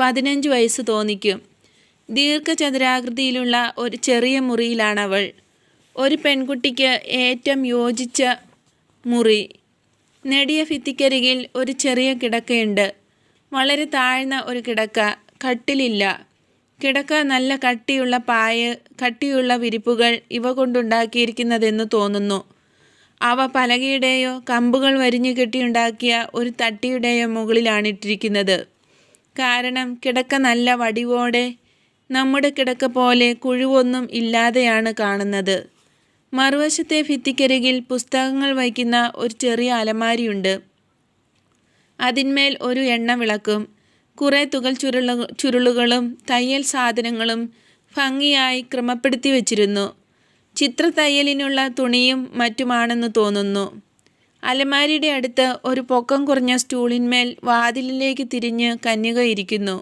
പതിനഞ്ച് വയസ്സ് തോന്നിക്കും. ദീർഘചതുരാകൃതിയിലുള്ള ഒരു ചെറിയ മുറിയിലാണവൾ. ഒരു പെൺകുട്ടിക്ക് ഏറ്റവും യോജിച്ച മുറി. നെടിയ ഭിത്തിക്കരികിൽ ഒരു ചെറിയ കിടക്കയുണ്ട്. വളരെ താഴ്ന്ന ഒരു കിടക്ക. കട്ടിലില്ല. കിടക്ക നല്ല കട്ടിയുള്ള പായ് കട്ടിയുള്ള വിരിപ്പുകൾ ഇവ കൊണ്ടുണ്ടാക്കിയിരിക്കുന്നതെന്ന് തോന്നുന്നു. അവ പലകയുടെയോ കമ്പുകൾ വരിഞ്ഞു കെട്ടിയുണ്ടാക്കിയ ഒരു തട്ടിയുടെയോ മുകളിലാണിട്ടിരിക്കുന്നത്. കാരണം കിടക്ക നല്ല വടിവോടെ നമ്മുടെ കിടക്ക പോലെ കുഴിവൊന്നും ഇല്ലാതെയാണ് കാണുന്നത്. മറുവശത്തെ ഭിത്തിക്കരികിൽ പുസ്തകങ്ങൾ വയ്ക്കുന്ന ഒരു ചെറിയ അലമാരിയുണ്ട്. അതിന്മേൽ ഒരു എണ്ണ വിളക്കും. കുറേ തുകൽ ചുരുള ചുരുളുകളും തയ്യൽ സാധനങ്ങളും ഭംഗിയായി ക്രമപ്പെടുത്തി വച്ചിരുന്നു. ചിത്രത്തയ്യലിനുള്ള തുണിയും മറ്റുമാണെന്ന് തോന്നുന്നു. അലമാരിയുടെ അടുത്ത് ഒരു പൊക്കം കുറഞ്ഞ സ്റ്റൂളിന്മേൽ വാതിലിലേക്ക് തിരിഞ്ഞ് കന്യക ഇരിക്കുന്നു.